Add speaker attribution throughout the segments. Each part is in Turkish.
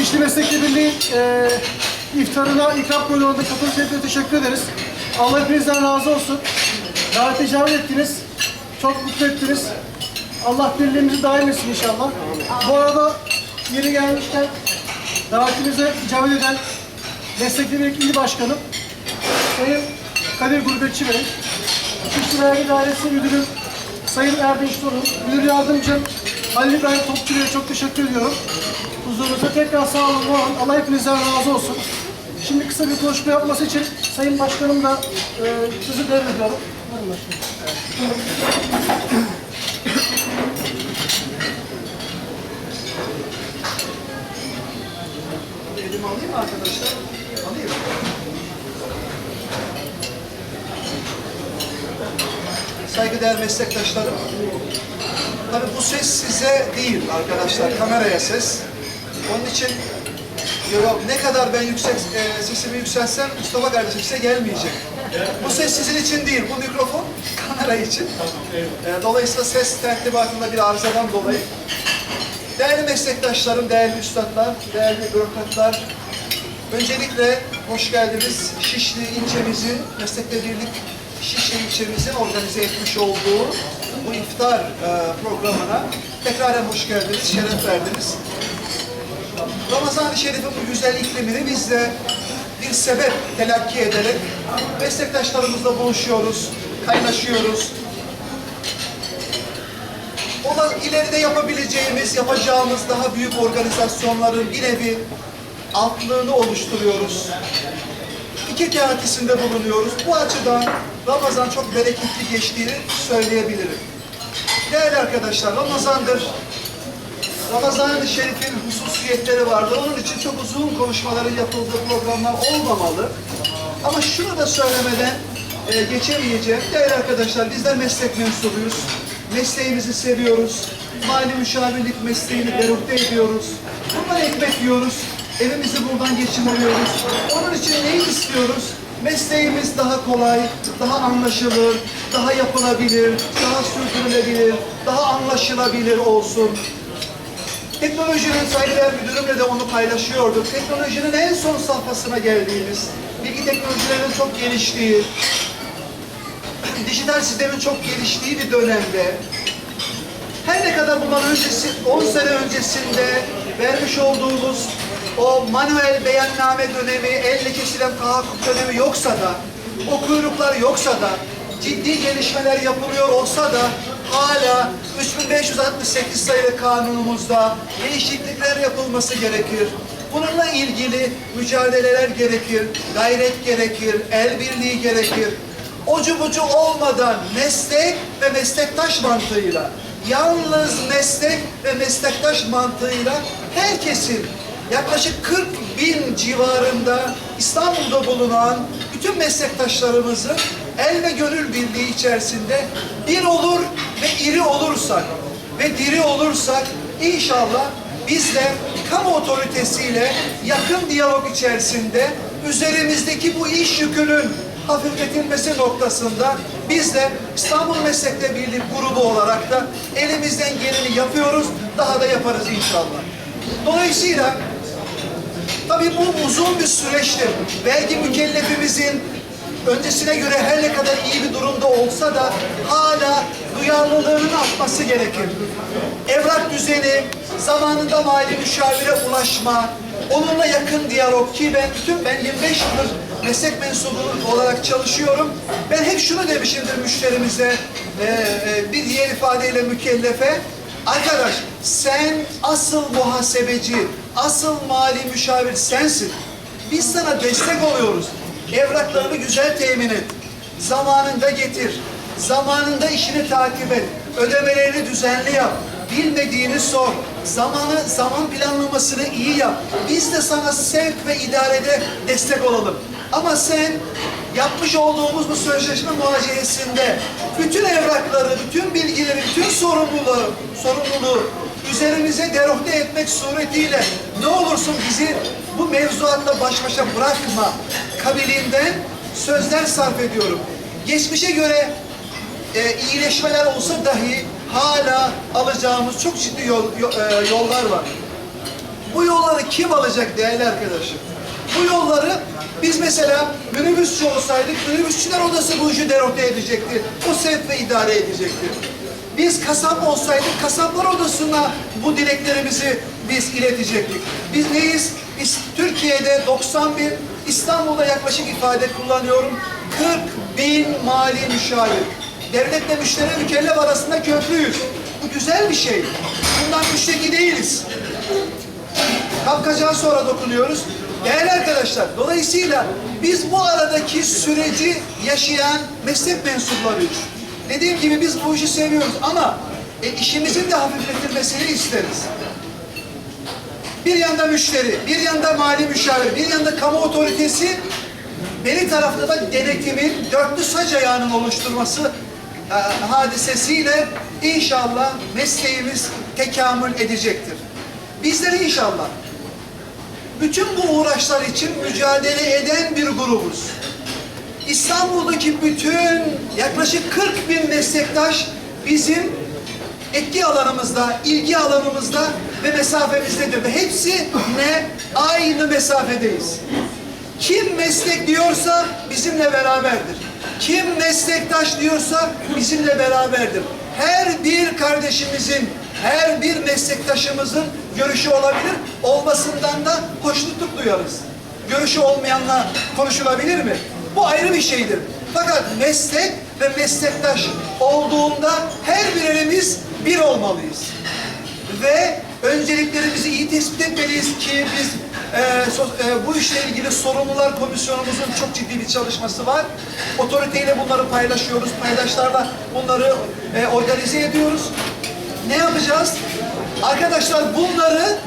Speaker 1: Şişli Meslekli Birliği e, iftarına ikram programında katıldığınız için teşekkür ederiz. Allah hepinizden razı olsun. Davete icabet ettiniz. Çok mutlu ettiniz. Allah birliğimizi daim etsin inşallah. Bu arada yeri gelmişken davetimize icabet eden Meslekli Birlik İl Başkanım Sayın Kadir Gurbetçi Bey, Şişli Vergi Dairesi Müdürü Sayın Erdinç Torun, Müdür Yardımcım Halil İbrahim Topçu Bey'e çok teşekkür ediyorum. Huzurunuzda tekrar sağ olun, olun. Allah hepinizden razı olsun. Şimdi kısa bir konuşma yapması için Sayın Başkanım da e, sözü devrediyorum. Buyurun başkanım.
Speaker 2: Elimi alayım mı arkadaşlar? Alayım. Saygıdeğer meslektaşlarım. Tabii bu ses size değil arkadaşlar, kameraya ses. Onun için ne kadar ben yüksek e, sesimi yükseltsem Mustafa kardeşim size gelmeyecek. Bu ses sizin için değil, bu mikrofon kamera için. E, dolayısıyla ses tertibatında bir arızadan dolayı Değerli meslektaşlarım, değerli üstadlar, değerli bürokratlar, öncelikle hoş geldiniz. Şişli ilçemizin, Meslekle Birlik Şişli ilçemizin organize etmiş olduğu bu iftar e, programına tekraren hoş geldiniz, şeref verdiniz. Ramazan-ı Şerif'in bu güzel iklimini biz de bir sebep telakki ederek meslektaşlarımızla buluşuyoruz, kaynaşıyoruz, Ola ileride yapabileceğimiz, yapacağımız daha büyük organizasyonların bir nevi altlığını oluşturuyoruz. Fikir teatisinde bulunuyoruz. Bu açıdan Ramazan çok bereketli geçtiğini söyleyebilirim. Değerli arkadaşlar, Ramazan'dır. Ramazan-ı Şerif'in hususiyetleri vardır. Onun için çok uzun konuşmaların yapıldığı programlar olmamalı. Ama şunu da söylemeden e, geçemeyeceğim. Değerli arkadaşlar, bizler meslek mensubuyuz. Mesleğimizi seviyoruz. Mali müşavirlik mesleğini derukte ediyoruz. Bundan ekmek yiyoruz. Evimizi buradan geçindiriyoruz. Onun için neyi istiyoruz? Mesleğimiz daha kolay, daha anlaşılır, daha yapılabilir, daha sürdürülebilir, daha anlaşılabilir olsun. Teknolojinin saygıdeğer müdürümle de onu paylaşıyorduk. Teknolojinin en son safhasına geldiğimiz, bilgi teknolojilerinin çok geliştiği, dijital sistemin çok geliştiği bir dönemde her ne kadar bundan öncesi, 10 sene öncesinde vermiş olduğumuz o manuel beyanname dönemi, elle kesilen tahakkuk dönemi yoksa da, o kuyruklar yoksa da, ciddi gelişmeler yapılıyor olsa da hala 3568 sayılı kanunumuzda değişiklikler yapılması gerekir. Bununla ilgili mücadeleler gerekir, gayret gerekir, el birliği gerekir ocu bucu olmadan meslek ve meslektaş mantığıyla, yalnız meslek ve meslektaş mantığıyla herkesin yaklaşık 40 bin civarında İstanbul'da bulunan bütün meslektaşlarımızın el ve gönül birliği içerisinde bir olur ve iri olursak ve diri olursak inşallah biz de kamu otoritesiyle yakın diyalog içerisinde üzerimizdeki bu iş yükünün hafifletilmesi noktasında biz de İstanbul Meslekler Birliği grubu olarak da elimizden geleni yapıyoruz. Daha da yaparız inşallah. Dolayısıyla tabii bu uzun bir süreçtir. Belki mükellefimizin öncesine göre her ne kadar iyi bir durumda olsa da hala duyarlılığının artması gerekir. Evrak düzeni, zamanında mali müşavire ulaşma, onunla yakın diyalog ki ben bütün ben 25 yıldır meslek mensubu olarak çalışıyorum. Ben hep şunu demişimdir müşterimize, e, e, bir diğer ifadeyle mükellefe, arkadaş sen asıl muhasebeci, asıl mali müşavir sensin. Biz sana destek oluyoruz. Evraklarını güzel temin et. Zamanında getir. Zamanında işini takip et. Ödemelerini düzenli yap. Bilmediğini sor. Zamanı, zaman planlamasını iyi yap. Biz de sana sevk ve idarede destek olalım. Ama sen yapmış olduğumuz bu sözleşme muhaceyesinde bütün evrakları, bütün bilgileri, bütün sorumluluğu, sorumluluğu üzerimize derohte etmek suretiyle ne olursun bizi bu mevzuatla baş başa bırakma kabiliğinden sözler sarf ediyorum. Geçmişe göre e, iyileşmeler olsa dahi hala alacağımız çok ciddi yol, yo- e, yollar var. Bu yolları kim alacak değerli arkadaşım? Bu yolları biz mesela minibüsçü olsaydık, minibüsçüler odası bu işi derote edecekti. O sevk idare edecekti. Biz kasap olsaydık, kasaplar odasına bu dileklerimizi biz iletecektik. Biz neyiz? Biz Türkiye'de 91, İstanbul'da yaklaşık ifade kullanıyorum. 40 bin mali müşavir. Devletle müşteri mükellef arasında köprüyüz. Bu güzel bir şey. Bundan müşteki değiliz. Kapkaç'a sonra dokunuyoruz. Değerli arkadaşlar, dolayısıyla biz bu aradaki süreci yaşayan meslek mensuplarıyız. Dediğim gibi biz bu işi seviyoruz ama e, işimizin de hafifletilmesini isteriz. Bir yanda müşteri, bir yanda mali müşavir, bir yanda kamu otoritesi, beri tarafta da denetimin dörtlü sac ayağının oluşturması e, hadisesiyle inşallah mesleğimiz tekamül edecektir. Bizler inşallah bütün bu uğraşlar için mücadele eden bir grubuz. İstanbul'daki bütün yaklaşık 40 bin meslektaş bizim etki alanımızda, ilgi alanımızda ve mesafemizdedir. Ve hepsi ne? Aynı mesafedeyiz. Kim meslek diyorsa bizimle beraberdir. Kim meslektaş diyorsa bizimle beraberdir. Her bir kardeşimizin, her bir meslektaşımızın görüşü olabilir. Olmasından da hoşnutluk duyarız. Görüşü olmayanla konuşulabilir mi? Bu ayrı bir şeydir. Fakat meslek ve meslektaş olduğunda her birimiz bir olmalıyız ve önceliklerimizi iyi tespit etmeliyiz ki biz e, so- e, bu işle ilgili sorumlular komisyonumuzun çok ciddi bir çalışması var. Otoriteyle bunları paylaşıyoruz, paydaşlarla bunları e, organize ediyoruz. Ne yapacağız? Arkadaşlar bunları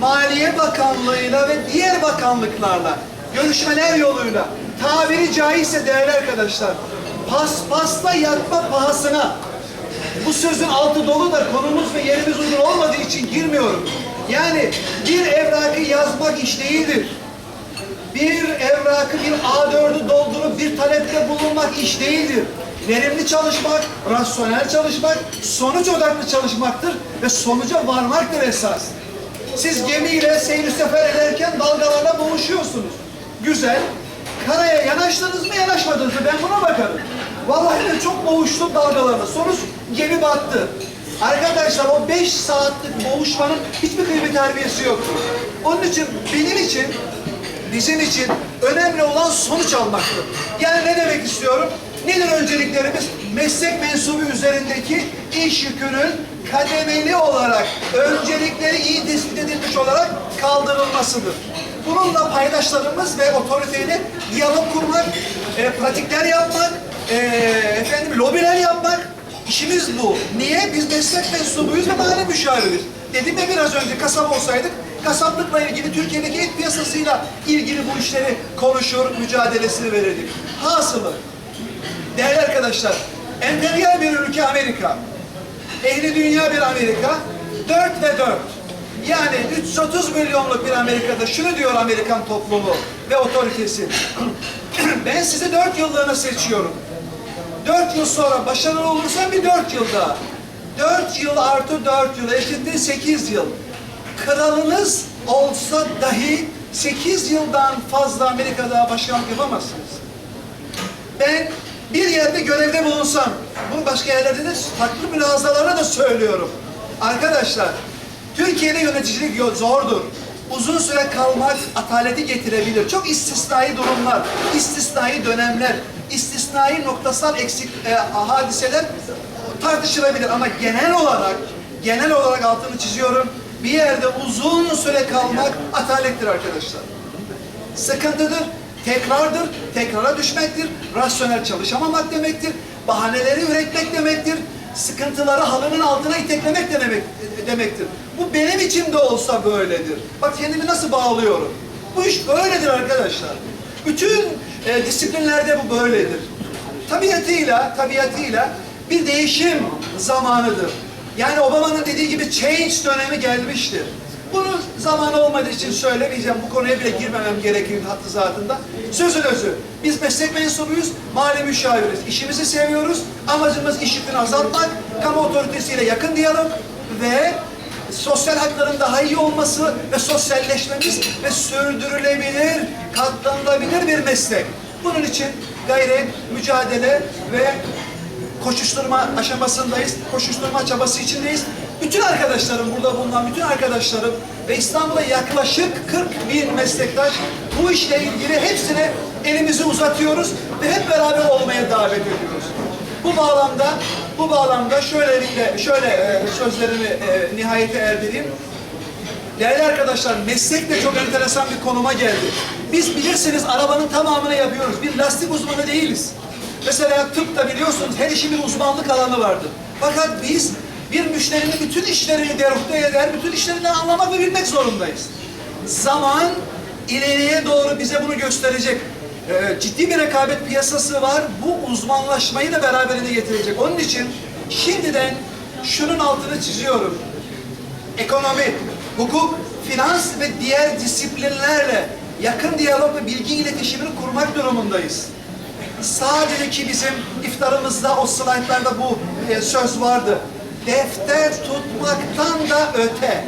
Speaker 2: Maliye Bakanlığı'yla ve diğer bakanlıklarla görüşmeler yoluyla tabiri caizse değerli arkadaşlar paspasla yatma pahasına bu sözün altı dolu da konumuz ve yerimiz uygun olmadığı için girmiyorum. Yani bir evrakı yazmak iş değildir. Bir evrakı bir A4'ü doldurup bir talepte bulunmak iş değildir. Verimli çalışmak, rasyonel çalışmak, sonuç odaklı çalışmaktır ve sonuca varmaktır esas. Siz gemiyle seyir sefer ederken dalgalarla boğuşuyorsunuz. Güzel. Karaya yanaştınız mı yanaşmadınız mı? Ben buna bakarım. Vallahi de çok boğuştum dalgalarla. Sonuç gemi battı. Arkadaşlar o 5 saatlik boğuşmanın hiçbir kıymet harbiyesi yoktur. Onun için benim için bizim için önemli olan sonuç almaktır. Yani ne demek istiyorum? Nedir önceliklerimiz? Meslek mensubu üzerindeki iş yükünün kademeli olarak, öncelikleri iyi tespit edilmiş olarak kaldırılmasıdır. Bununla paydaşlarımız ve otoriteyle diyalog kurmak, e, pratikler yapmak, e, efendim lobiler yapmak, işimiz bu. Niye? Biz meslek mensubuyuz ve mali müşaviriz. Dedim ya biraz önce kasap olsaydık, kasaplıkla ilgili Türkiye'deki et piyasasıyla ilgili bu işleri konuşur, mücadelesini verirdik. Hasılı, değerli arkadaşlar, emperyal bir ülke Amerika, ehli dünya bir Amerika, dört ve dört. Yani 330 milyonluk bir Amerika'da şunu diyor Amerikan toplumu ve otoritesi. ben sizi dört yıllığına seçiyorum. Dört yıl sonra başarılı olursan bir dört yıl daha. Dört yıl artı dört yıl eşittir sekiz yıl. Kralınız olsa dahi sekiz yıldan fazla Amerika'da başkanlık yapamazsınız. Ben bir yerde görevde bulunsam, bunu başka yerlerde de farklı mülazalara da söylüyorum. Arkadaşlar, Türkiye'de yöneticilik zordur. Uzun süre kalmak ataleti getirebilir. Çok istisnai durumlar, istisnai dönemler, istisnai noktasal eksik e, hadiseler tartışılabilir ama genel olarak genel olarak altını çiziyorum. Bir yerde uzun süre kalmak atalettir arkadaşlar sıkıntıdır, tekrardır, tekrara düşmektir, rasyonel çalışamamak demektir, bahaneleri üretmek demektir, sıkıntıları halının altına iteklemek de demek, demektir. Bu benim için de olsa böyledir. Bak kendimi nasıl bağlıyorum. Bu iş böyledir arkadaşlar. Bütün e, disiplinlerde bu böyledir. Tabiatıyla, tabiatıyla bir değişim zamanıdır. Yani Obama'nın dediği gibi change dönemi gelmiştir. Bunu zamanı olmadığı için söylemeyeceğim. Bu konuya bile girmemem gerekiyor hattı zatında. Sözün özü. Biz meslek mensubuyuz, mali müşaviriz. İşimizi seviyoruz. Amacımız iş yükünü azaltmak, kamu otoritesiyle yakın diyalog ve sosyal hakların daha iyi olması ve sosyalleşmemiz ve sürdürülebilir, katlanılabilir bir meslek. Bunun için gayret, mücadele ve koşuşturma aşamasındayız. Koşuşturma çabası içindeyiz. Bütün arkadaşlarım, burada bulunan bütün arkadaşlarım ve İstanbul'da yaklaşık 40 bin meslektaş bu işle ilgili hepsine elimizi uzatıyoruz ve hep beraber olmaya davet ediyoruz. Bu bağlamda bu bağlamda şöylelikle şöyle e, sözlerimi e, nihayete erdireyim. Değerli arkadaşlar, meslek de çok enteresan bir konuma geldi. Biz bilirsiniz arabanın tamamını yapıyoruz. Bir lastik uzmanı değiliz. Mesela tıpta biliyorsunuz her işin bir uzmanlık alanı vardır. Fakat biz bir müşterinin bütün işlerini deruhte eder, bütün işlerinden anlamak ve bilmek zorundayız. Zaman ileriye doğru bize bunu gösterecek. Ee, ciddi bir rekabet piyasası var. Bu uzmanlaşmayı da beraberinde getirecek. Onun için şimdiden şunun altını çiziyorum ekonomi, hukuk, finans ve diğer disiplinlerle yakın diyalog ve bilgi iletişimini kurmak durumundayız. Sadece ki bizim iftarımızda o slaytlarda bu e, söz vardı. Defter tutmaktan da öte.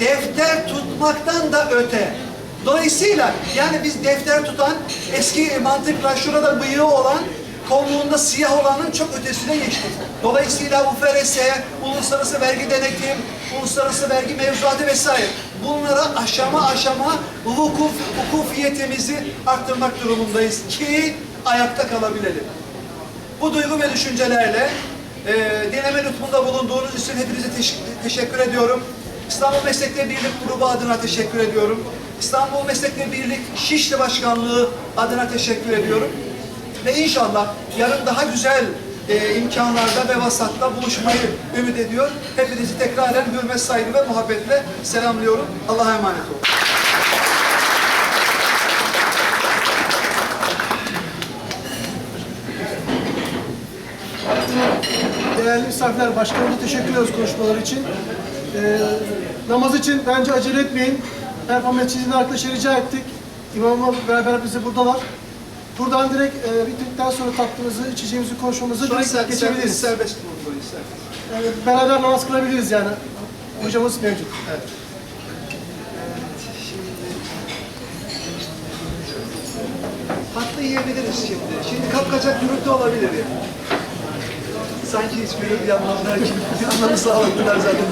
Speaker 2: Defter tutmaktan da öte. Dolayısıyla yani biz defter tutan eski mantıkla şurada bıyığı olan kolluğunda siyah olanın çok ötesine geçtik. Dolayısıyla UFRS, uluslararası vergi denetim, uluslararası vergi mevzuatı vesaire bunlara aşama aşama vukuf, hukufiyetimizi arttırmak durumundayız ki ayakta kalabilelim. Bu duygu ve düşüncelerle e, dinleme lütfunda bulunduğunuz için hepinize teş- teşekkür ediyorum. İstanbul Meslekleri Birlik Grubu adına teşekkür ediyorum. İstanbul Meslekleri Birlik Şişli Başkanlığı adına teşekkür ediyorum. Ve inşallah yarın daha güzel e, imkanlarda ve vasatta buluşmayı ümit ediyor. Hepinizi tekraren hürmet, saygı ve muhabbetle selamlıyorum. Allah'a emanet olun.
Speaker 1: Değerli misafirler, başkanımıza teşekkür ediyoruz konuşmaları için. Ee, namaz için bence acele etmeyin. Performansçinin arkadaşa rica ettik. İmamla beraber bizi buradalar. Buradan direkt e, bittikten sonra tatlımızı, içeceğimizi, konuşmamızı direkt
Speaker 2: ser-
Speaker 1: geçebiliriz.
Speaker 2: serbest bulunduğu serbest.
Speaker 1: Yani beraber namaz kılabiliriz yani. Hocamız mevcut. Evet.
Speaker 2: Tatlı yiyebiliriz şimdi. Şimdi kapkacak gürültü olabilir. Sanki hiç gürültü yapmadılar ki. Anlamı sağladılar zaten.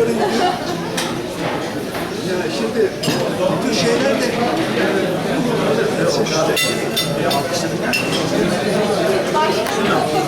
Speaker 2: Oraya gidiyor. Ya şimdi bu tür şeyler de